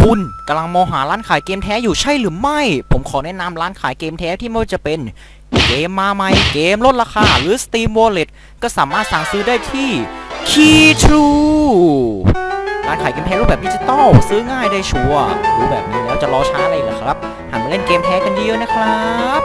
คุณกำลังมองหาร้านขายเกมแท้อยู่ใช่หรือไม่ ผมขอแนะนำร้านขายเกมแท้ที่ไม่ว่าจะเป็นเกมมาใหม่เกมลดราคา หรือ Steam Wallet ก็สามารถสั่งซื้อได้ที่ Key True ร้านขายเกมแท้รูปแบบดิจิตอลซื้อง่ายได้ชัวร์รู้แบบนี้แล้วจะรอช้าอะไรเหรอครับ หันมาเล่นเกมแท้กันเยอะนะครับ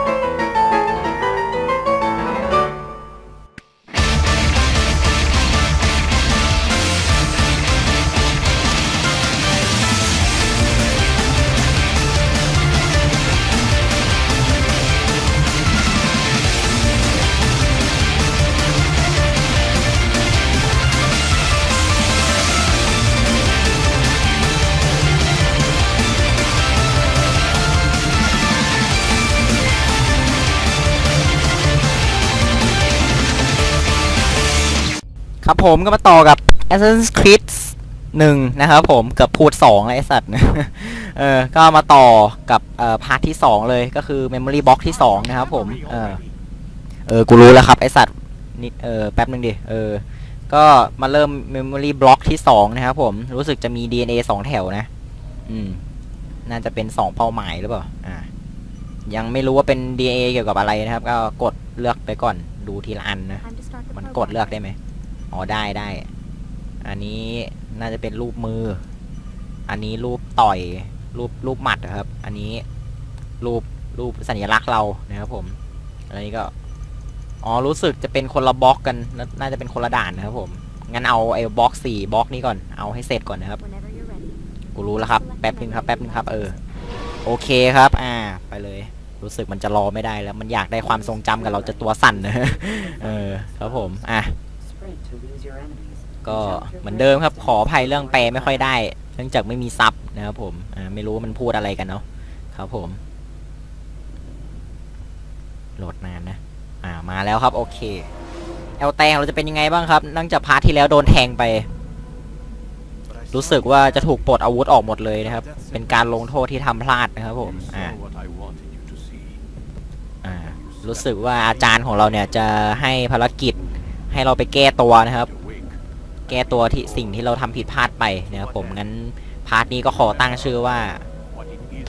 ครับผมก็มาต่อกับ Assassin's Creed 1นะครับผมเกือบพูด2แล้วไอสัตว์เออก็มาต่อกับเอ่อพาร์ทที่2เลยก็คือ Memory Box ที่2นะครับผมเออเออกูรู้แล้วครับไอสัตว์นิดเออแป๊บนึงดิเออก็มาเริ่ม Memory Block ที่2นะครับผมรู้สึกจะมี DNA 2แถวนะ อืม น่าจะเป็น2เป้าหมายหรือเปล่าอ่ายังไม่รู้ว่าเป็น DNA เกี่ยวกับอะไรนะครับ ก็กดเลือกไปก่อนดูทีละอันนะ มันกดเลือกได้ไหม อ๋อได้ได้ อันนี้น่าจะเป็นรูปมือ อันนี้รูปต่อยรูปรูปหมัดนะครับ อันนี้รูปรูปสัญลักษณ์เรานะครับผมอันนี้ก็อ๋อรู้สึกจะเป็นคนละบล็อกกันน่าน่าจะเป็นคนละด่านนะครับผมงั้นเอาไอ้บล็อกสี่บล็อกนี้ก่อนเอาให้เสร็จก่อนนะครับกูรู้แล้วครับแป๊บนึงครับแป๊บนึงครับเออโอเคครับอ่าไปเลย รู้สึกมันจะรอไม่ได้แล้วมันอยากได้ความทรงจำกับเราจะตัวสั่นนะเออครับผมอะ ก็เหมือนเดิมครับขออภัยเรื่องแปลไม่ค่อยได้ เนื่องจากไม่มีซับนะครับผมอ่าไม่รู้ว่ามันพูดอะไรกันเนาะครับผม โหลดนานนะ อ่ามาแล้วครับ โอเคแอลแตงเราจะเป็นยังไงบ้างครับเนื่องจากพาร์ทที่แล้วโดนแทงไป รู้สึกว่าจะถูกปลดอาวุธออกหมดเลยนะครับ เป็นการลงโทษที่ทำพลาดนะครับผมอ่าอ่ารู้สึกว่าอาจารย์ของเราเนี่ยจะให้ภารกิจ ให้เราไปแก้ตัวนะครับ แก้ตัวที่สิ่งที่เราทำผิดพลาดไปนะครับผมงั้นพาร์ทนี้ก็ขอตั้งชื่อว่า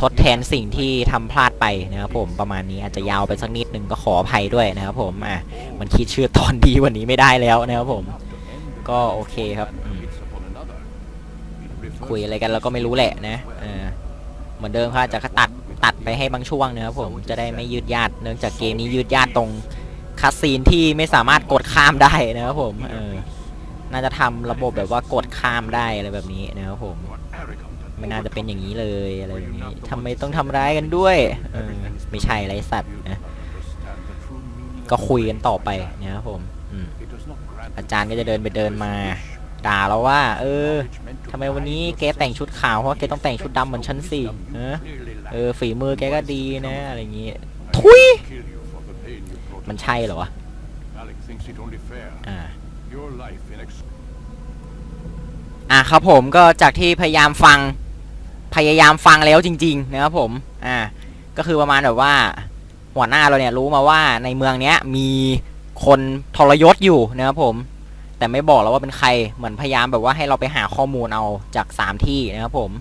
ทดแทนสิ่งที่ทำพลาดไปนะครับผมประมาณนี้อาจจะยาวไปสักนิดนึงก็ขออภัยด้วยนะครับผมอะมันคิดชื่อตอนดีวันนี้ไม่ได้แล้วนะครับผม ก็โอเคครับคุยอะไรกันเราก็ไม่รู้แหละนะเออเหมือนเดิมครับจะตัดตัดไปให้บางช่วงนะครับผมจะได้ไม่ยืดยาดเนื่องจากเกมนี้ยืดยาดตรง คัสซีนที่ไม่สามารถกดข้ามได้นะครับผมเออน่าจะทำระบบแบบว่ากดข้ามได้อะไรแบบนี้นะครับผมไม่น่าจะเป็นอย่างนี้เลยอะไรแบบนี้ทำไมต้องทำร้ายกันด้วยเออไม่ใช่ไรสัตว์นะก็คุยกันต่อไปนะครับผมอืมอาจารย์ก็จะเดินไปเดินมาด่าเราว่า เออทำไมวันนี้แกแต่งชุดขาวเพราะว่าแกต้องแต่งชุดดำเหมือนฉันสิเออเออฝีมือแกก็ดีนะอะไรอย่างงี้ ทุย มันใช่เหรอวะอ่าอะครับผมก็จากที่พยายามฟังพยายามฟังแล้วจริง ๆ นะครับผมอ่าก็คือประมาณแบบว่าหัวหน้าเราเนี่ยรู้มาว่าในเมืองเนี้ยมีคนทรยศอยู่นะครับผม แต่ไม่บอกเราว่าเป็นใครเหมือนพยายามแบบว่าให้เราไปหาข้อมูลเอาจาก 3 ที่นะครับผม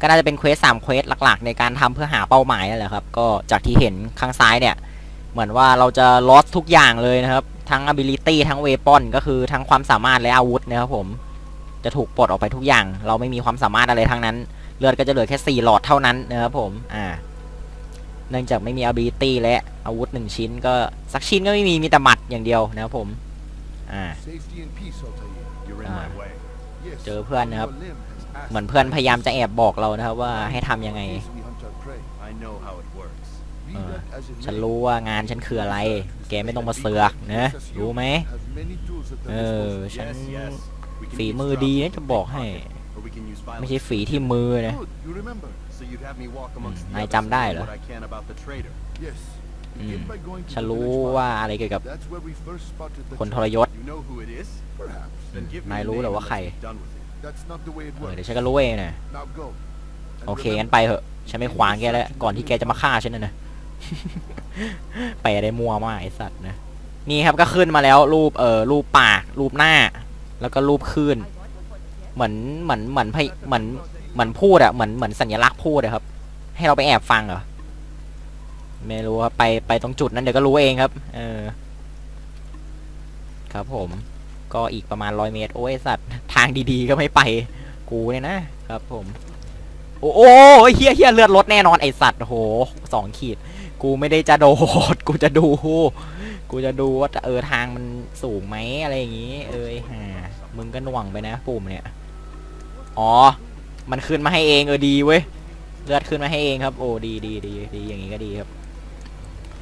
ก็น่าจะเป็นเควสสามเควสหลักๆ ในการทำเพื่อหาเป้าหมายนั่นแหละครับ ก็จากที่เห็นข้างซ้ายเนี่ย เหมือนว่าเราจะลอสทุกอย่างเลยนะครับ ทั้ง ability ทั้ง weapon ก็คือทั้งความสามารถและอาวุธนะครับผม จะถูกปลดออกไปทุกอย่าง เราไม่มีความสามารถอะไรทั้งนั้น เลือดก็จะเหลือแค่4หลอดเท่านั้นนะครับผม อ่า เนื่องจากไม่มี ability และอาวุธหนึ่งชิ้นก็สักชิ้นก็ไม่มีมีแต่หมัดอย่างเดียวนะครับผม อ่า เจอเพื่อนนะครับ เหมือนเพื่อนพยายามจะแอบบอกเรานะครับว่าให้ทำยังไงเออฉันรู้ว่างานฉันคืออะไร แกไม่ต้องมาเสือกนะ รู้ไหมเออ ฉันฝีมือดีนะจะบอกให้ ไม่ใช่ฝีที่มือนะนายจำได้เหรออืมฉันรู้ว่าอะไรเกี่ยวกับคนทรยศ นายรู้เหรอว่าใครเออเดี๋ยวฉันก็รู้เองนะโอเคงั้นไปเถอะ ฉันไม่ขวางแกแล้ว ก่อนที่แกจะมาฆ่าฉันนะนะ ไปได้มัวมากไอสัตว์นะ นี่ครับก็ขึ้นมาแล้วรูปเอ่อรูปปาก รูปหน้า แล้วก็รูปคลื่นเหมือนเหมือนเหมือนพยเหมือนเหมือนพูดอะเหมือนเหมือนสัญลักษณ์พูดอะครับ ให้เราไปแอบฟังเหรอไม่รู้ครับไปไปตรงจุดนั้นเดี๋ยวก็รู้เองครับ เออ ครับผม ก็อีกประมาณร้อยเมตร โอ้ยสัตว์ทางดีๆก็ไม่ไป กูเนี่ยนะครับผม โอ้โอ้ยเฮียเฮียเลือดลดแน่นอนไอสัตว์โหสองขีด กูไม่ได้จะโดด กูจะดู กูจะดูว่าเออทางมันสูงไหมอะไรอย่างงี้ เอ้ยฮ่ามึงก็หน่วงไปนะปุ่มเนี่ย อ๋อ มันขึ้นมาให้เองเออดีเว้ย เลือดขึ้นมาให้เองครับ โอ้ดีดีดีดีอย่างงี้ก็ดีครับ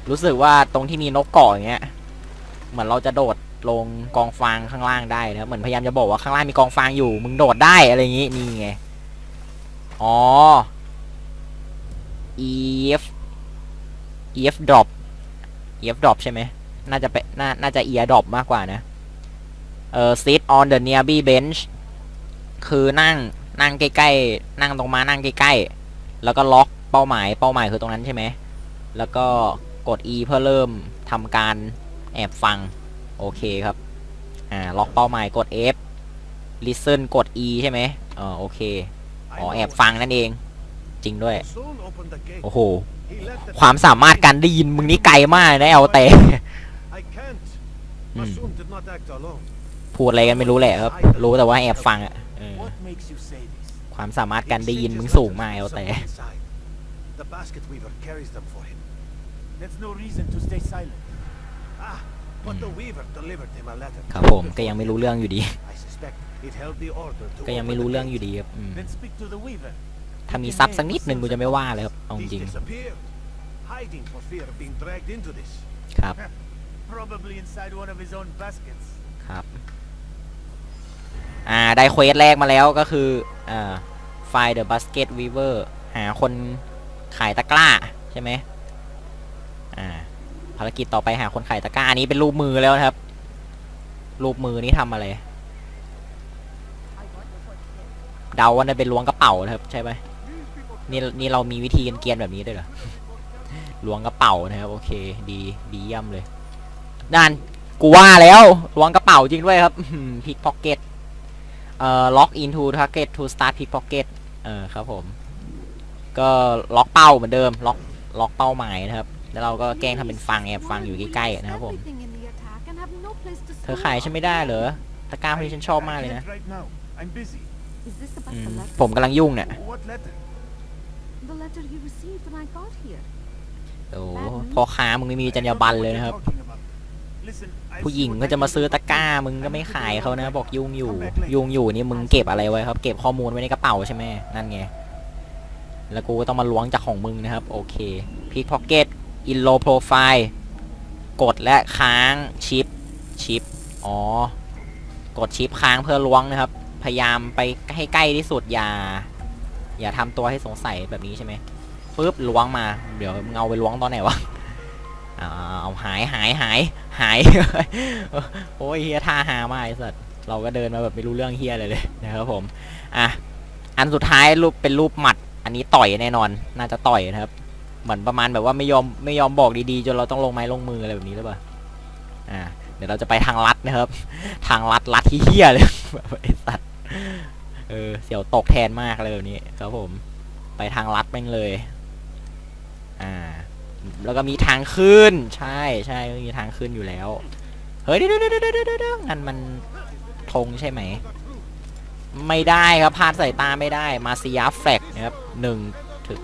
รู้สึกว่าตรงที่มีนกเกาะอย่างเงี้ย เหมือนเราจะโดดลงกองฟางข้างล่างได้นะครับ เหมือนพยายามจะบอกว่าข้างล่างมีกองฟางอยู่ มึงโดดได้อะไรอย่างงี้ นี่ไง อ๋อ ef ef drop ef drop ใช่ไหมน่าจะเป็นน่าน่าจะ ear drop มากกว่านะ เออ sit on the nearby bench คือนั่งนั่งใกล้ๆ นั่งตรงมานั่งใกล้ๆ แล้วก็ล็อกเป้าหมายเป้าหมายคือตรงนั้นใช่ไหม แล้วก็กด e เพื่อเริ่มทำการแอบฟัง โอเคครับ อ่า ล็อกเป้าหมายกด f listen กด e ใช่ไหมอ๋อโอเค อ๋อ แอบฟังนั่นเอง จริงด้วย โอ้โห ความสามารถการได้ยินมึงนี่ไกลมากเลยนะเอลแต่ I can't. Hmm. Basum did not act alone. พูดอะไรกันไม่รู้แหละครับ รู้แต่ว่าแอบฟังอะเออ What makes you say this? ความสามารถการได้ยินมึงสูงมากเอลแต่ Someone inside. The basket weaver carries them for him. That's no reason to stay silent. Ah, but the weaver delivered him a letter. ครับผมก็ยังไม่รู้เรื่องอยู่ดี I suspect it held the order to ก็ยังไม่ open รู้ the เรื่อง gate. อยู่ดีครับอืม Then speak to the weaver. ถ้ามีซับสักนิดหนึ่งกูจะไม่ว่าเลยครับเอาจ He's ริง disappeared, hiding for fear of being dragged into this. ครับ Probably inside one of his own baskets. ครับ อ่า ได้เควสแรกมาแล้วก็คือ อ่า find the basket weaver หาคนขายตะกร้าใช่ไหมอ่า ภารกิจต่อไปหาคนขายตะกร้า อันนี้เป็นรูปมือแล้วนะครับ รูปมือนี่ทำอะไร เดาว่าน่าเป็นล้วงกระเป๋านะครับใช่ไหม นี่นี่เรามีวิธีกันเกรียนแบบนี้ด้วยเหรอล้วงกระเป๋านะครับโอเค ดีดีเยี่ยมเลยนั่นกูว่าแล้วล้วงกระเป๋าจริงด้วยครับพิกพ็อกเก็ตเอ่อล็อก into target to start pick pocket เออครับผม ก็ล็อกเป้าเหมือนเดิมล็อกล็อกเป้าหมายนะครับ แล้วเราก็แกล้งทำเป็นฟังแอบฟังอยู่ใกล้ๆนะครับผมเธอขายฉันไม่ได้เหรอตะกร้าพวกนี้ฉันชอบมากเลยนะ I can't right now. I'm busy. Is this about อื the ม letter? ผมกำลังยุ่งเนี่ย What letter? The letter you received when I got here. โอ้โหพ่อค้ามึงไม่มีจรรยาบรรณเลยนะครับ I don't know what you're talking about. Listen, I've ผู้หญิง seen what ก็ I จะมา can ซื้อ do. ตะกร้ามึงก็ไม่ขายเขานะ บอกยุ่งอยู่ ยุ่งอยู่นี่มึงเก็บอะไรไว้ครับ เก็บข้อมูลไว้ในกระเป๋าใช่ไหมนั่นไง แล้วกูก็ต้องมาล้วงจากของมึงนะครับ โอเคพิกพ็อกเก็ตอินโลโปรไฟล์กดและค้างชิปชิปอ๋อกดชิปค้างเพื่อล้วงนะครับ พยายามไปให้ใกล้ที่สุดอย่า อย่าทำตัวให้สงสัยแบบนี้ใช่ไหมปุ๊บล้วงมา เดี๋ยวมึงาไปล้วงตอนไหนวะอ่าเอาหายหายหายหายโอ้ยเฮียท่าหามากไอ้สัสเราก็เดินมาแบบไม่รู้เรื่องเฮียเลยเลยนะครับผมอะอันสุดท้ายรูปเป็นรูปหมัด อันนี้ต่อยแน่นอน น่าจะต่อยนะครับ เหมือนประมาณแบบว่าไม่ยอมไม่ยอมบอกดีๆจนเราต้องลงไม้ลงมืออะไรแบบนี้หรือเปล่าอ่าเดี๋ยวเราจะไปทางลัดนะครับ ทางลัดลัดที่เฮียเลยไอ้ ตว์เออเสียวตกแทนมากเลยแบบนี้ครับผม ไปทางลัดแม่งเลย อ่า แล้วก็มีทางขึ้น ใช่ใช่มีทางขึ้นอยู่แล้ว เฮ้ยเดี๋ยวเดี๋ยวเดี๋ยวเดี๋ยวนั่นมันธงใช่ไหม ไม่ได้ครับพลาดสายตาไม่ได้ มาซิยาแฟลกนะครับหนึ่งถึง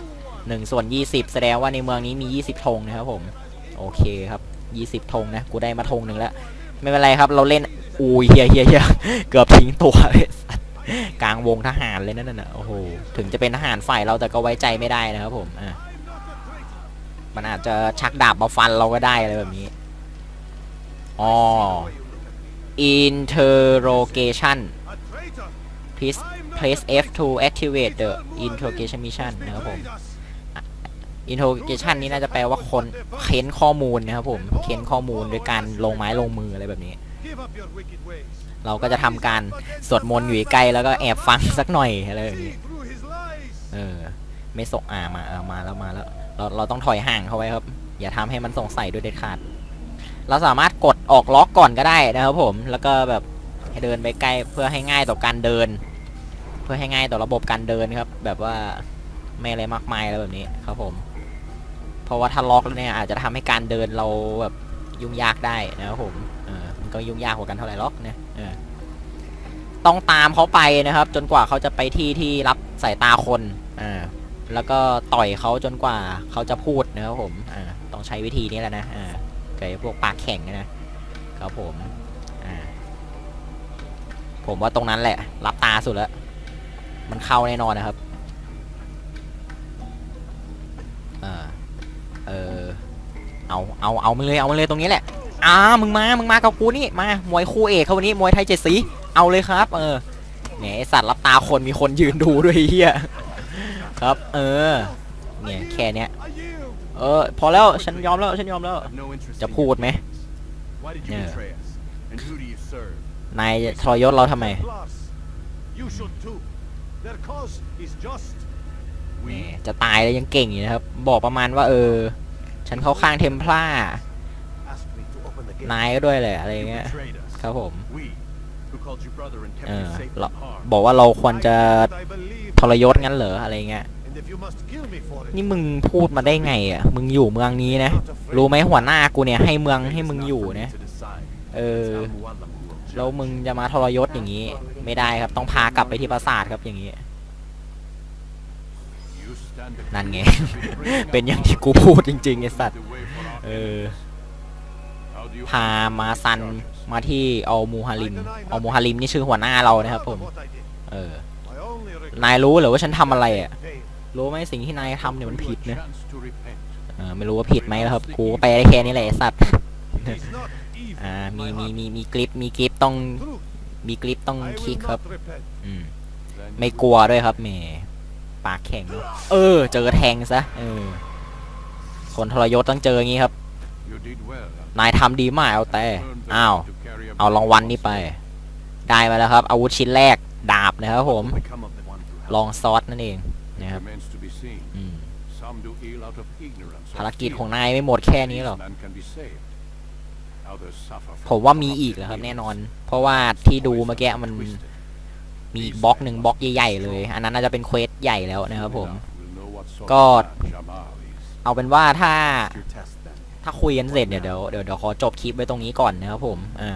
หนึ่งส่วนยี่สิบแสดงว่าในเมืองนี้มียี่สิบธงนะครับผม โอเคครับยี่สิบธงนะ กูได้มาธงหนึ่งแล้ว ไม่เป็นไรครับ เราเล่นอุ้ยเฮียเฮียเฮียเกือบทิ้งตัวเลยสัต กลางวงทหารเลยนั่นน่ะโอ้โหถึงจะเป็นทหารฝ่ายเราแต่ก็ไว้ใจไม่ได้นะครับผมอะมันอาจจะชักดาบมาฟันเราก็ได้อะไรแบบนี้อ๋อ interrogation please press F to activate the interrogation mission นะครับผม interrogation นี้น่าจะแปลว่าคนเค้นข้อมูลนะครับผม เค้นข้อมูลโดยการลงไม้ลงมืออะไรแบบนี้ เราก็จะทำการสวดมนต์อยู่ใกล้แล้วก็แอบฟังสักหน่อยอะไรแบบนี้เออไม่ส่งอ่ามาเอามาแล้วมาแล้ว เราเราต้องถอยห่างเข้าไว้ครับ อย่าทำให้มันสงสัยโดยเด็ดขาด เราสามารถกดออกล็อกก่อนก็ได้นะครับผมแล้วก็แบบให้เดินไปใกล้เพื่อให้ง่ายต่อการเดิน เพื่อให้ง่ายต่อระบบการเดินครับ แบบว่าไม่อะไรมากมายแล้วแบบนี้ครับผม เพราะว่าถ้าล็อกแล้วเนี่ยอาจจะทำให้การเดินเราแบบยุ่งยากได้นะครับผมเออมันก็ยุ่งยากกว่ากันเท่าไหร่ล็อกเนี่ย ต้องตามเขาไปนะครับ จนกว่าเขาจะไปที่ที่รับสายตาคนอ่าแล้วก็ต่อยเขาจนกว่าเขาจะพูดนะครับผมอ่าต้องใช้วิธีนี้แหละนะอ่าเกิดพวกปากแข็งนะครับผมอ่าผมว่าตรงนั้นแหละ รับตาสุดแล้ว มันเข้าแน่นอนนะครับเออเออเอาเอาเอามาเลยเอามาเลยตรงนี้แหละ อ่ามึงมา มึงมากับกูนี่ มามวยคู่เอกเขาวันนี้มวยไทยเจ็ดสี เอาเลยครับ เออแหมไอ้สัตว์รับตาคนมีคนยืนดูด้วยเฮียครับ เออ เนี่ยแค่เนี้ย เออ พอแล้ว ฉันยอมแล้ว ฉันยอมแล้ว จะพูดไหม plans. Why did you Yeah. betray us? And who do you serve? นายทรยศเราทำไม Plus, you should too. Their cause is just. แหมจะตายแล้วยังเก่งอยู่นะครับ บอกประมาณว่า เออ ฉันเข้าข้างเทมพลา นายก็ด้วยเลยอะไร You เงี้ย betrayed us. ครับผม We, who called you brother and kept เอ you อ safe เรา from harm. บอกว่าเราควรจะ I believe. ทรยศงั้นเหรออะไรเงี้ย And if you must kill me for it, นี่มึงพูดมาได้ไงอะ มึงอยู่เมืองนี้นะ รู้ไหมหัวหน้ากูเนี่ยให้เมือง Fate ให้ is มึง not อยู่ for me นะ to decide. เออ It's Al-Mualim who will judge. แล้วมึงจะมาทรยศอย่างนี้ ไม่ได้ครับต้องพากลับไปที่ปราสาทครับอย่างนี้ You stand accused นั่นไง of betraying เป็นอย่าง our ที่กู cause พูดจริงๆไอ้สัตว์ the way for our เออ พามาซันมาที่เอมูฮาริมเอมูฮาริมนี่ชื่อหัวหน้าเรานะครับผม เออ นายรู้เหรือว่าฉันทำอะไรอะ รู้ไหมสิ่งที่นายทำเนี่ยมันผิดนะเออไม่รู้ว่าผิดไหมครับ กูไปได้แค่นี้แหละสัตว์ อ่า มีมีมีมีคลิป มีคลิปต้อง มีคลิปต้องคลิกครับ อืม ไม่กลัวด้วยครับแหมปากแข็ง เออ เจอแทงซะ เออ คนทรยศต้องเจออย่างงี้ครับ well. นายทำดีมากเอาแต่ Earned the อ้าว right to carry a เอารางวัลนี่ไป ได้มาแล้วครับ อาวุธชิ้นแรกดาบนะครับผม blade. Become of the one who helped. ลองซอสนั่นเองนะครับ Remains to be seen. อืม Some do ill out of ignorance or ภารกิจ fear. ของนายไม่หมดแค่นี้หรอก These men can be saved. Others suffer from ผมว่ามี corrupted อีกแล้วครับ wills. แน่นอน เพราะว่าที่ดู Poison เมื่อกี้มัน twisted. มีอีกบล็อกหนึ่งบล็อกใหญ่ๆเลย อันนั้นน่าจะเป็นเควสใหญ่แล้วนะครับผม Enough will know what sort ก็ of man Jamal is. เอาเป็นว่าถ้า Your test then. ถ้าคุยกันเสร็จเนี่ยเดี๋ยวเดี๋ยวเดี๋ยวขอจบคลิปไว้ตรงนี้ก่อนนะครับผมอ่า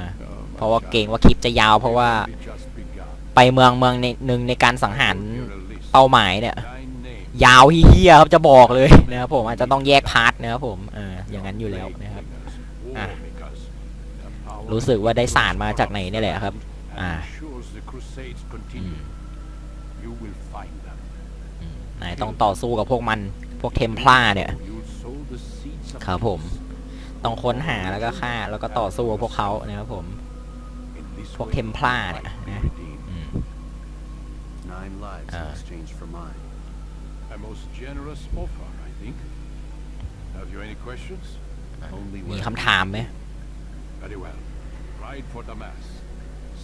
Oh, เพราะว่าเกรงว่าคลิปจะยาว เพราะว่า We've only just begun. ไปเมืองเมืองในหนึ่งในการสังหาร Here a list. เป้าหมายเนี่ย Nine names. ยาวเฮี้ยๆครับจะบอกเลยนะครับผมอาจจะต้องแยกพาร์ทนะครับผมเอออย่างนั้นอยู่แล้วนะครับ War Ah. because the power รู้สึกว่าได้สารมาจากไหนนี่แหละครับ and อ่า ensures the crusades continue. You will find them. นายต้องต่อสู้กับพวกมัน พวกเทมพลาเนี่ย ครับผม peace. ต้องค้นหาแล้วก็ฆ่าแล้วก็ต่อสู้กับพวกเขานะครับผม In this พวก way, เทมพลา life เนี่ย will be นะ redeemed. อืม Nine lives Ah. in exchange for mine. A most generous offer, I think. Have you any questions? Only มี when คำถามไหม Very well. Ride for Damas.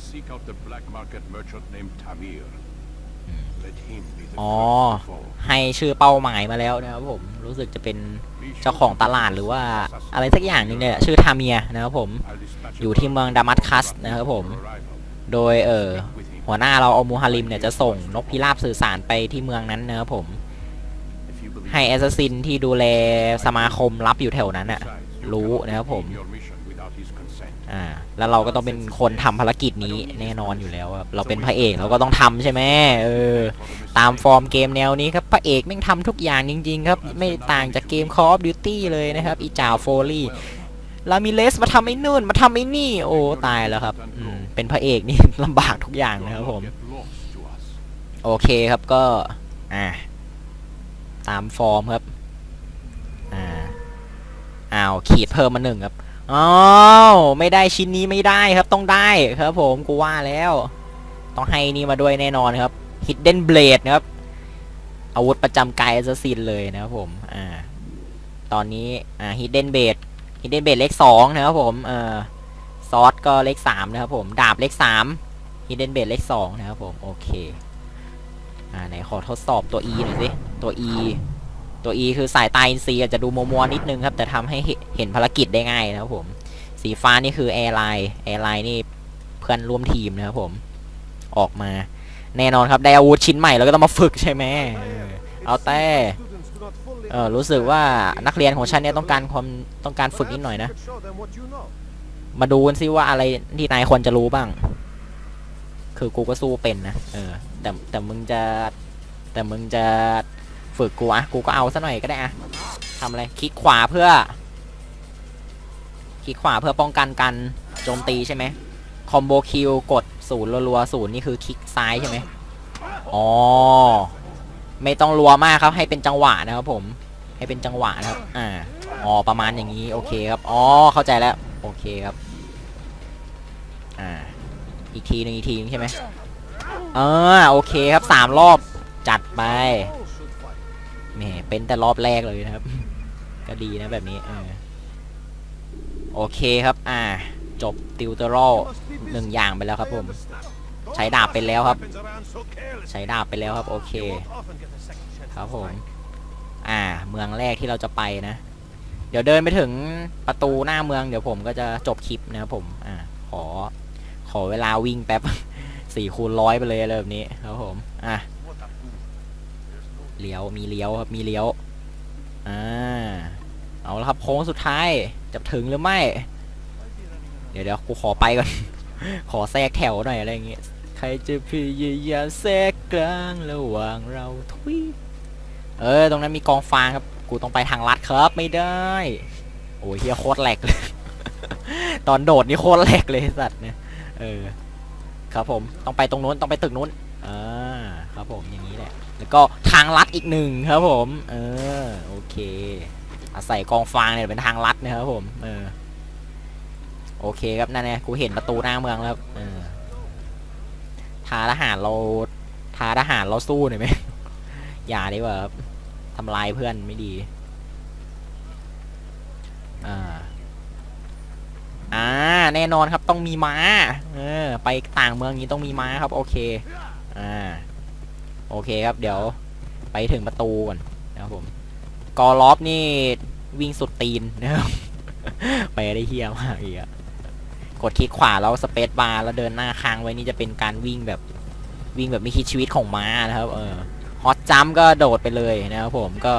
Seek out the black market merchant named Tamir. อ๋อ ให้ชื่อเป้าหมายมาแล้วนะครับผม รู้สึกจะเป็นเจ้าของตลาดหรือว่าอะไรสักอย่างหนึ่งเนี่ยชื่อทาเมียนะครับผม อยู่ที่เมืองดามัสคัสนะครับผม โดยเออหัวหน้าเราเอามูฮาริมเนี่ยจะส่งนกพิราบสื่อสารไปที่เมืองนั้นนะครับผม ให้แอสซัสซินที่ดูแลสมาคมรับอยู่แถวนั้นอะรู้นะครับผม อ่า แล้วเราก็ต้องเป็นคนทำภารกิจนี้แน่นอนอยู่แล้วครับเราเป็นพระเอกเราก็ต้องทำใช่ไหมเออตามฟอร์มเกมแนวนี้ครับพระเอกแม่งทำทุกอย่างจริง ๆ ครับ ไม่ต่างจากเกม Call of Duty เลยนะครับอีจ่าโฟลี่ลามิเลสมาทำไอ้นู่นมาทำไอ้นี่ โอ้ตายแล้วครับอืมเป็นพระเอกนี่ลำบากทุกอย่าง You นะครับ will ผม not get lost to us. โอเคครับก็อ่าตามฟอร์มครับอ่าอ้าวขีดเพิ่มมาหนึ่งครับ อ้าวไม่ได้ชิ้นนี้ไม่ได้ครับต้องได้ครับผมกูว่าแล้ว ต้องให้นี่มาด้วยแน่นอนครับ Hidden Blade นะครับ อาวุธประจำกายแอสซัสซินเลยนะครับผมอ่าตอนนี้อ่า Hidden Blade Hidden Blade เลขสองนะครับผมเอ่อซอสก็เลขสามนะครับผมดาบเลขสาม Hidden Blade เลขสองนะครับผมโอเคอ่าไหนขอทดสอบตัว E หน่อยสิตัว E ตัว E คือสายตาอินซีอาจจะดูมัวๆนิดนึงครับ แต่ทำให้เห็นภารกิจได้ง่ายนะครับผม สีฟ้านี่คือแอร์ไลน์แอร์ไลน์นี่เพื่อนร่วมทีมนะครับผมออกมา แน่นอนครับได้อาวุธชิ้นใหม่แล้วก็ต้องมาฝึกใช่ไหมเอาแต่เออรู้สึกว่านักเรียนของฉันเนี่ยต้องการความต้องการฝึกนิดหน่อยนะ มาดูกันซิว่าอะไรที่นายควรจะรู้บ้าง คือกูก็สู้เป็นนะเออแต่แต่มึงจะแต่มึงจะ ฝึกกูอะกูก็เอาซะหน่อยก็ได้อะทำอะไรคลิกขวาเพื่อ คลิกขวาเพื่อป้องกันการโจมตีใช่ไหมคอมโบคิวกดศูนย์รัวๆศูนย์นี่คือคลิกซ้ายใช่ไหมอ๋อ ไม่ต้องรัวมากครับ ให้เป็นจังหวะนะครับผม ให้เป็นจังหวะนะครับ อ่า อ๋อ ประมาณอย่างนี้ โอเคครับ อ๋อ เข้าใจแล้ว โอเคครับ อ่า อีกทีหนึงอีกทีหนึงใช่ไหมเออโอเคครับสามรอบ จัดไป เป็นแต่รอบแรกเลยนะครับ ก็ดีนะแบบนี้เออโอเคครับ อ่า จบติวเตอร์ลหนึ่งอย่างไปแล้วครับผม ใช้ดาบไปแล้วครับ ใช้ดาบไปแล้วครับ โอเค ครับผม อ่า เมืองแรกที่เราจะไปนะ เดี๋ยวเดินไปถึงประตูหน้าเมืองเดี๋ยวผมก็จะจบคลิปนะครับผม อ่า ขอ ขอเวลาวิ่งแป๊บสี่คูณร้อยไปเลยอะไรแบบนี้ครับผม อะ เลี้ยวมีเลี้ยวครับมีเลี้ยวอ่าเอาละครับโค้งสุดท้ายจะถึงหรือไม่ เดี๋ยวเดี๋ยวกูขอไปก่อน ขอแทรกแถวหน่อยอะไรอย่างเงี้ยใครจะพยายามแทรกกลางระหว่างเราทุยเออตรงนั้นมีกองฟางครับ กูต้องไปทางลัดครับไม่ได้ โอ้ยเฮียโคตรแหลกเลย ตอนโดดนี่โคตรแหลกเลยสัตว์เนี่ยเออ ครับผมต้องไปตรงนู้นต้องไปตึกนู้นอ่าครับผมอย่างนี้ แล้วก็ทางลัดอีกหนึ่งครับผม เออโอเค อาศัยกองฟางเนี่ยเป็นทางลัดนะครับผม เออ โอเคครับนั่นไงกูเห็นประตูหน้าเมืองแล้วเออทาทหารเราทาทหารเราสู้หน่อยไหมอย่าดีกว่าครับทำลายเพื่อนไม่ดี อ่าอ่าแน่นอนครับต้องมีม้า เออ ไปต่างเมืองนี้ต้องมีม้าครับ โอเค อ่า โอเคครับ เดี๋ยวไปถึงประตูก่อนนะครับผมกอล็อบนี่วิ่งสุดตีนนะครับไปได้เฮี้ยมากอีกอะกดคลิกขวาแล้วสเปซบาร์แล้วเดินหน้าค้างไว้นี่จะเป็นการวิ่งแบบวิ่งแบบไม่คิดชีวิตของม้านะครับ เออฮอตจัมก็โดดไปเลยนะครับผมก็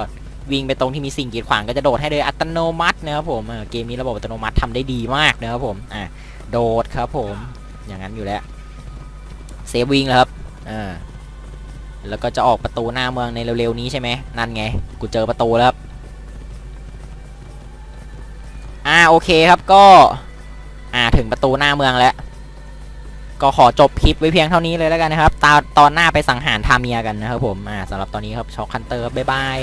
วิ่งไปตรงที่มีสิ่งกีดขวางก็จะโดดให้เลยอัตโนมัตินะครับผมเออเกมนี้ระบบอัตโนมัติทำได้ดีมากนะครับผมอะโดดครับผมอย่างนั้นอยู่แล้วเซฟวิ่งแล้วครับอ่า แล้วก็จะออกประตูหน้าเมืองในเร็วๆนี้ใช่ไหมนั่นไง กูเจอประตูแล้วครับ อ่าโอเคครับก็ อ่าถึงประตูหน้าเมืองแล้ว ก็ขอจบคลิปไว้เพียงเท่านี้เลยแล้วกันนะครับ ตาตอนหน้าไปสังหารทาเมียกันนะครับผม อ่าสำหรับตอนนี้ครับช็อกคันเตอร์บ๊ายบาย